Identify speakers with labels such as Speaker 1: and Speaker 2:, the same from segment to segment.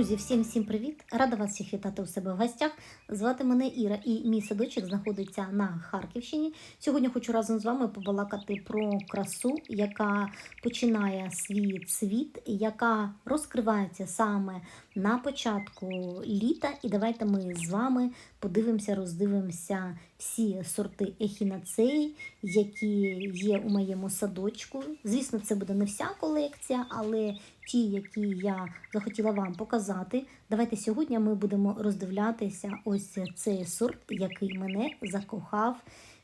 Speaker 1: Друзі, всім всім привіт! Рада вас всіх вітати у себе в гостях. Звати мене Іра, і мій садочок знаходиться на Харківщині. Сьогодні хочу разом з вами побалакати про красу, яка починає свій цвіт, яка розкривається саме на початку літа. І давайте ми з вами подивимося, роздивимося всі сорти ехінацеї, які є у моєму садочку. Звісно, це буде не вся колекція, але ті, які я захотіла вам показати. Давайте сьогодні ми будемо роздивлятися ось цей сорт, який мене закохав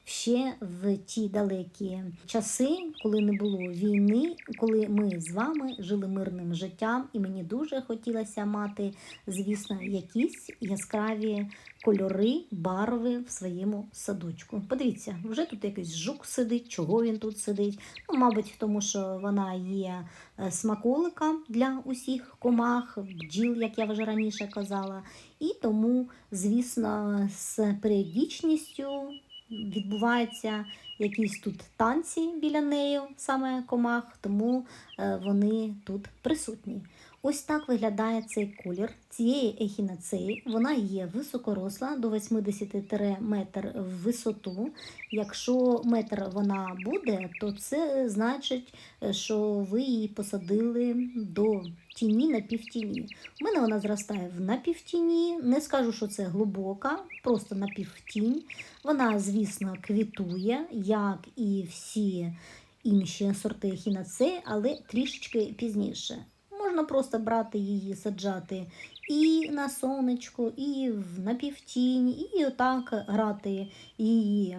Speaker 1: ще в ті далекі часи, коли не було війни, коли ми з вами жили мирним життям, і мені дуже хотілося мати, звісно, якісь яскраві кольори, барви в своєму садочку. Подивіться, вже тут якийсь жук сидить, чого він тут сидить. Ну, мабуть, тому що вона є е, смаколика для усіх комах, бджіл, як я вже раніше казала. І тому, звісно, з періодичністю відбуваються якісь тут танці біля неї, саме комах, тому е, вони тут присутні. Ось так виглядає цей колір цієї ехінацеї. Вона є високоросла до 80 метр в висоту. Якщо метр вона буде, то це значить, що ви її посадили до тіні на півтіні. У мене вона зростає в напівтіні. Не скажу, що це глибока, просто напівтінь. Вона, звісно, квітує, як і всі інші сорти ехінацеї, але трішечки пізніше. Можна просто брати її, саджати і на сонечко, і в напівтінь, і отак грати її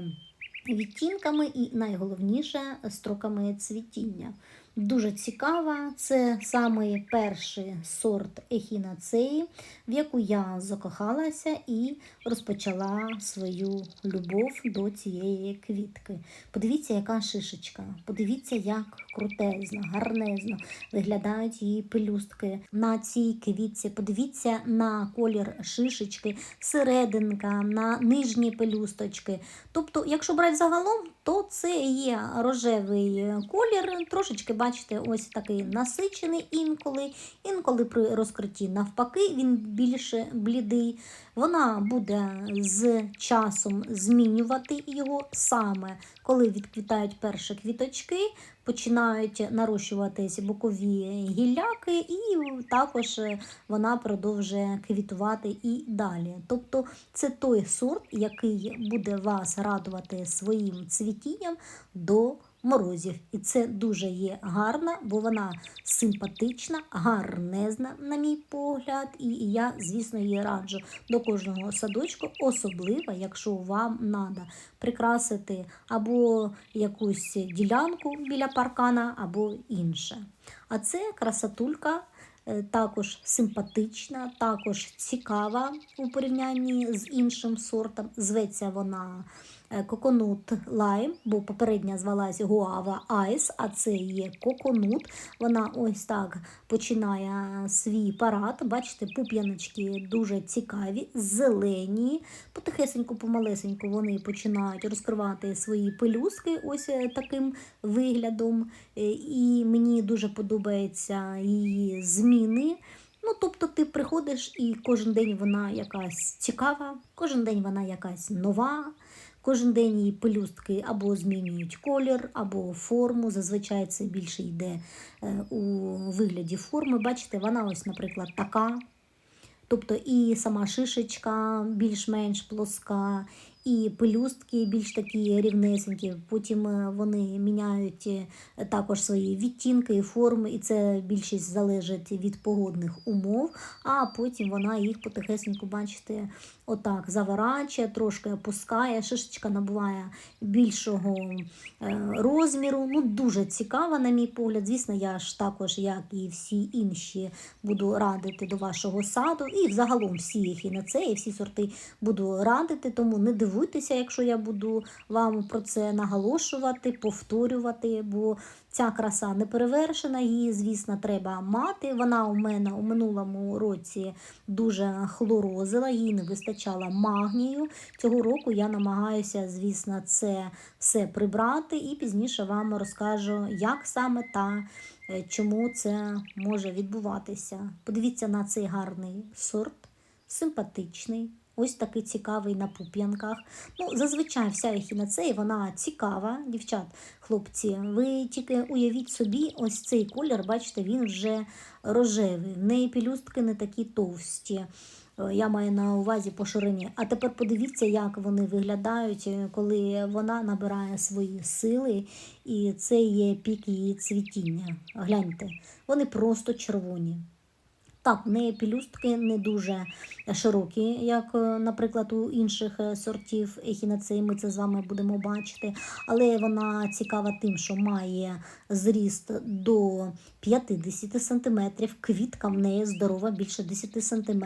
Speaker 1: відтінками, і найголовніше строками цвітіння. Дуже цікава, це саме перший сорт ехінацеї, в яку я закохалася і розпочала свою любов до цієї квітки. Подивіться, яка шишечка, подивіться, як крутезно, гарнезно виглядають її пелюстки на цій квітці. Подивіться на колір шишечки, серединка, на нижні пелюсточки. Тобто, якщо брати загалом, то це є рожевий колір, трошечки бачите, ось такий насичений інколи. Інколи при розкритті навпаки він більше блідий. Вона буде з часом змінювати його саме, коли відквітають перші квіточки, починають нарощуватись бокові гілляки, і також вона продовжує квітувати і далі. Тобто це той сорт, який буде вас радувати своїм цвітінням до морозів. І це дуже є гарна, бо вона симпатична, гарнезна, на мій погляд. І я, звісно, її раджу до кожного садочку, особливо, якщо вам треба прикрасити або якусь ділянку біля паркана, або інше. А це красотулька. е, Також симпатична, також цікава у порівнянні з іншим сортом. Зветься вона Коконут Лайм, бо попередня звалась Гуава Айс, а це є коконут. Вона ось так починає свій парад. Бачите, пуп'яночки дуже цікаві, зелені. Потихесеньку, помалесеньку вони починають розкривати свої пелюстки ось е, таким виглядом. Е, І мені дуже подобається її зміни. Ну, тобто ти приходиш і кожен день вона якась цікава, кожен день вона якась нова. Кожен день її пелюстки або змінюють колір, або форму. Зазвичай це більше йде е, у вигляді форми. Бачите, вона ось, наприклад, така. Тобто і сама шишечка більш-менш плоска, і пелюстки більш такі рівнесенькі. Потім е, вони міняють е, також свої відтінки і форми, і це більшість залежить від погодних умов. А потім вона їх потихесеньку, бачите, отак заворачує, трошки опускає. Шишечка набуває більшого е, розміру. Ну, дуже цікава, на мій погляд. Звісно, я ж також, як і всі інші, буду радити до вашого саду. І взагалом всі їх і на це, і всі сорти буду радити, тому не дивуйтеся, якщо я буду вам про це наголошувати, повторювати, бо ця краса не перевершена, її, звісно, треба мати. Вона у мене у минулому році дуже хлорозила, їй не вистачало магнію. Цього року я намагаюся, звісно, це все прибрати і пізніше вам розкажу, як саме та е, чому це може відбуватися. Подивіться на цей гарний сорт, симпатичний. Ось такий цікавий на пуп'янках. Ну, зазвичай вся ехінацея, вона цікава, дівчат, хлопці. Ви тільки уявіть собі, ось цей колір, бачите, він вже рожевий. В неї пелюстки не такі товсті. Е, Я маю на увазі по ширині. А тепер подивіться, як вони виглядають, е, коли вона набирає свої сили, і це є пік її цвітіння. Гляньте, вони просто червоні. Так, в неї пелюстки не дуже широкі, як, е, наприклад, у інших е, сортів ехінацеї, ми це з вами будемо бачити. Але вона цікава тим, що має зріст до 50 см, квітка в неї здорова, більше 10 см.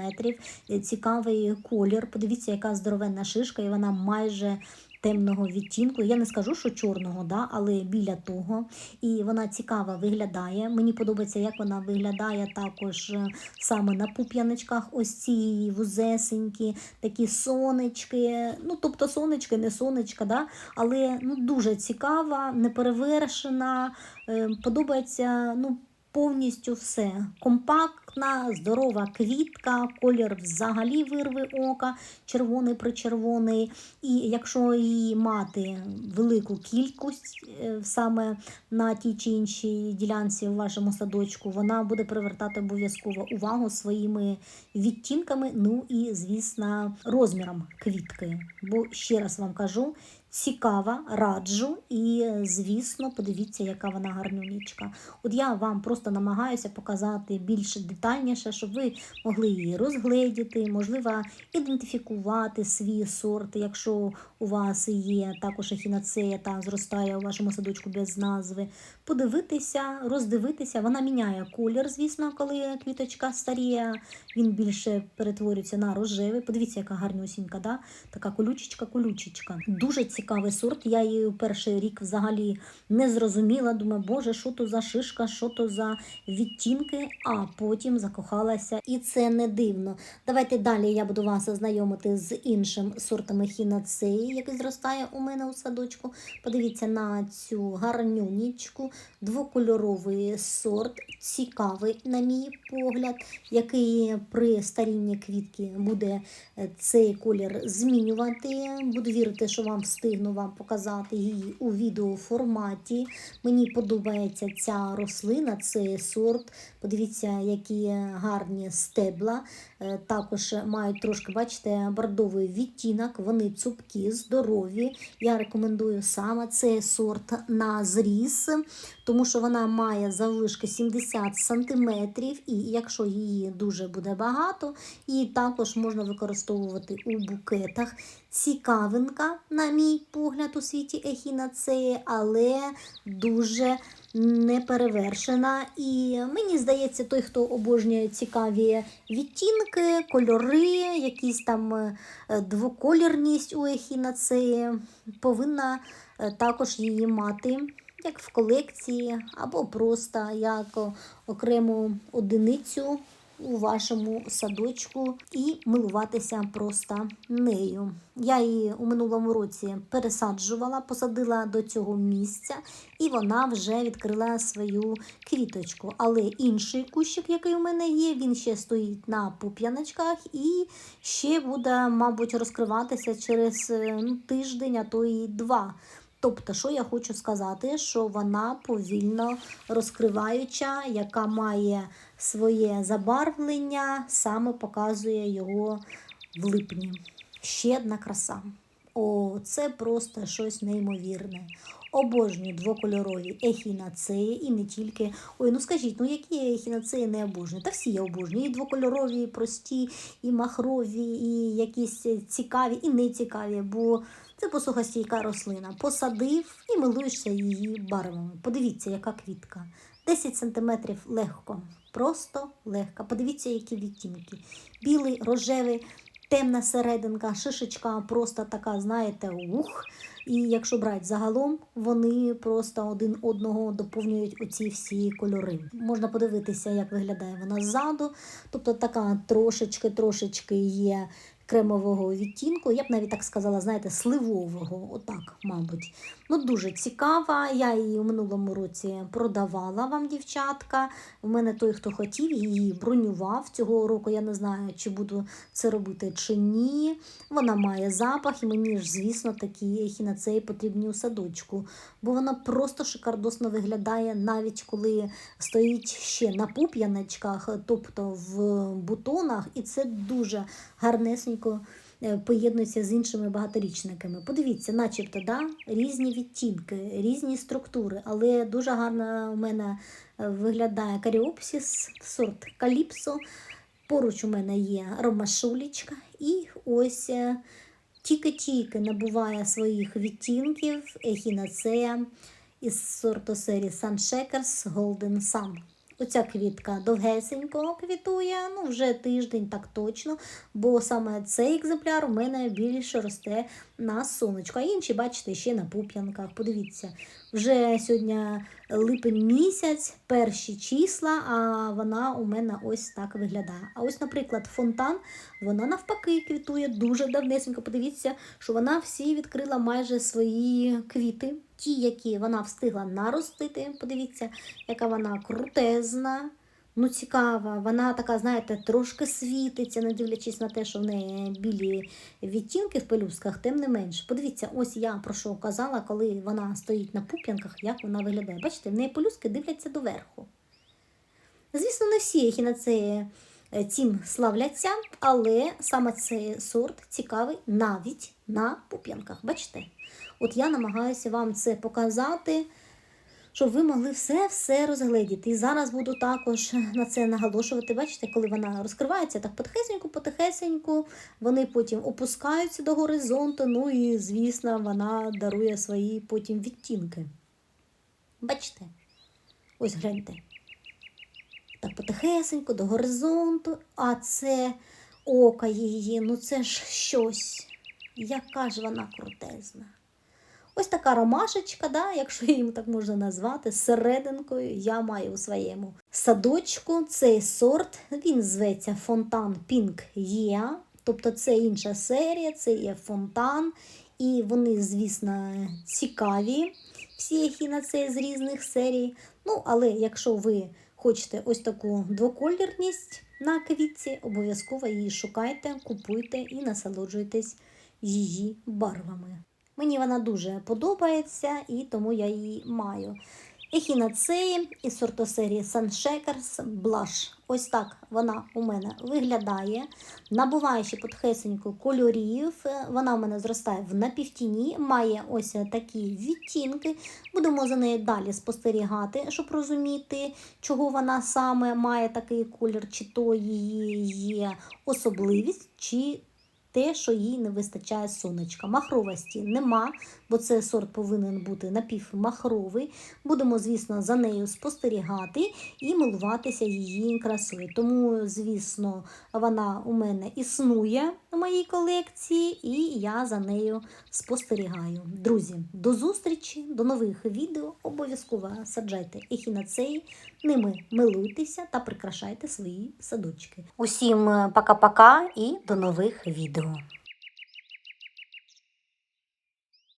Speaker 1: Цікавий колір. Подивіться, яка здоровенна шишка, і вона майже темного відтінку. Я не скажу, що чорного, да, але біля того. І вона цікаво виглядає. Мені подобається, як вона виглядає також е, саме на пуп'яночках. Ось ці вузесенькі, такі сонечки. Ну, тобто сонечки, не сонечка, да, але ну, дуже цікава, неперевершена. Е, Подобається. ну, Повністю все компактна, здорова квітка, колір взагалі вирви ока, червоний причервоний. І якщо її мати велику кількість е, саме на тій чи іншій ділянці в вашому садочку, вона буде привертати обов'язково увагу своїми відтінками, ну і, звісно, розміром квітки. Бо ще раз вам кажу. Цікава, раджу, і, звісно, подивіться, яка вона гарнюнічка. От я вам просто намагаюся показати більш детальніше, щоб ви могли її розгледіти, можливо, ідентифікувати свій сорт, якщо у вас є також ехінацея та зростає у вашому садочку без назви. Подивитися, роздивитися. Вона міняє колір, звісно, коли квіточка старіє, він більше перетворюється на рожевий. Подивіться, яка гарнюсінька, да? така колючечка-колючечка. Дуже цікавий сорт. Я її перший рік взагалі не зрозуміла. Думаю, боже, що то за шишка, що то за відтінки, а потім закохалася. І це не дивно. Давайте далі я буду вас знайомити з іншим сортом ехінацеї, який зростає у мене у садочку. Подивіться на цю гарнюнічку, двокольоровий сорт, цікавий, на мій погляд, який при старінні квітки буде е, цей колір змінювати. Буду вірити, що вам встигну вам показати її у відеоформаті. Мені подобається ця рослина, цей сорт. Подивіться, які гарні стебла. Е, Також мають трошки, бачите, бордовий відтінок. Вони цупкі, здорові. Я рекомендую саме цей сорт на зріз, тому що вона має заввишки 70 см, і якщо її дуже буде багато, її також можна використовувати у букетах. Цікавинка, на мій погляд, у світі ехінацеї, але дуже неперевершена. І мені здається, той, хто обожнює цікаві відтінки, кольори, якісь там е, двоколірність у ехінацеї, повинна е, також її мати. Як в колекції, або просто як окрему одиницю у вашому садочку і милуватися просто нею. Я її у минулому році пересаджувала, посадила до цього місця, і вона вже відкрила свою квіточку. Але інший кущик, який у мене є, він ще стоїть на пуп'яночках і ще буде, мабуть, розкриватися через е, ну, тиждень, а то і два. Тобто, що я хочу сказати, що вона повільно розкриваюча, яка має своє забарвлення, саме показує його в липні. Ще одна краса. О, це просто щось неймовірне. Обожнюю двокольорові ехінацеї і не тільки. Ой, ну скажіть, ну які ехінацеї не обожнюю? Та всі я обожнюю. І двокольорові, і прості, і махрові, і якісь цікаві, і не цікаві, бо це посухостійка рослина. Посадив і милуєшся її барвами. Подивіться, яка квітка. 10 см легко, просто легко. Подивіться, які відтінки. Білий, рожевий, темна серединка, шишечка просто така, знаєте, ух. І якщо брати загалом, вони просто один одного доповнюють оці всі кольори. Можна подивитися, як виглядає вона ззаду. Тобто така трошечки-трошечки є кремового відтінку. Я б навіть так сказала, знаєте, сливового, отак, мабуть. Ну, дуже цікава. Я її у минулому році продавала вам, дівчатка. У мене той, хто хотів, її бронював. Цього року я не знаю, чи буду це робити чи ні. Вона має запах, і мені ж, звісно, такі ехінацеї потрібні у садочку, бо вона просто шикардосно виглядає, навіть коли стоїть ще на пуп'яночках, тобто в бутонах, і це дуже гарнесенько е, поєднується з іншими багаторічниками. Подивіться, начебто, да, різні відтінки, різні структури, але дуже гарно у мене е, виглядає каріопсіс, сорт каліпсо. Поруч у мене є ромашулічка, і ось е, тільки-тільки набуває своїх відтінків ехінацея із сорту серії Sun Shakers Golden Sun. Оця квітка довгесенько квітує, ну вже тиждень так точно, бо саме цей екземпляр у мене більше росте на сонечку. А інші, бачите, ще на пуп'янках. Подивіться, вже сьогодні липень місяць, перші числа, а вона у мене ось так виглядає. А ось, наприклад, фонтан, вона навпаки квітує дуже давнесенько. Подивіться, що вона всі відкрила майже свої квіти. Ті, які вона встигла наростити, подивіться, яка вона крутезна, ну цікава. Вона така, знаєте, трошки світиться, не дивлячись на те, що в неї білі відтінки в пелюсках, тим не менш. Подивіться, ось я про що казала, коли вона стоїть на пуп'янках, як вона виглядає. Бачите, в неї пелюски дивляться доверху. Звісно, не всі ехінацеї е, цим славляться, але саме цей сорт цікавий навіть на пуп'янках. Бачите? От я намагаюся вам це показати, щоб ви могли все-все розгледіти. І зараз буду також на це наголошувати. Бачите, коли вона розкривається, так потихесеньку-потихесеньку, вони потім опускаються до горизонту, ну і, звісно, вона дарує свої потім відтінки. Бачите? Ось гляньте. Так потихесеньку до горизонту, а це око її, ну це ж щось. Яка ж вона крутезна. Ось така ромашечка, да, якщо їм так можна назвати, серединкою я маю у своєму садочку цей сорт. Він зветься Фонтан Pink Є. Тобто це інша серія, це є фонтан. І вони, звісно, цікаві, всі ехінацеї з різних серій. Ну, але якщо ви хочете ось таку двоколірність на квітці, обов'язково її шукайте, купуйте і насолоджуйтесь її барвами. Мені вона дуже подобається і тому я її маю. Ехінацеї із сортосерії Sunshakers Blush. Ось так вона у мене виглядає. Набуває ще потхесеньку кольорів. Вона у мене зростає в напівтіні, має ось такі відтінки. Будемо за нею далі спостерігати, щоб розуміти, чого вона саме має такий колір, чи то її є особливість, чи те, що їй не вистачає сонечка. Махровості нема, бо цей сорт повинен бути напівмахровий. Будемо, звісно, за нею спостерігати і милуватися її красою. Тому, звісно, вона у мене існує у моїй колекції, і я за нею спостерігаю. Друзі, до зустрічі, до нових відео. Обов'язково саджайте ехінацеї, ними милуйтеся та прикрашайте свої садочки. Усім пока-пока і до нових відео. obrigado.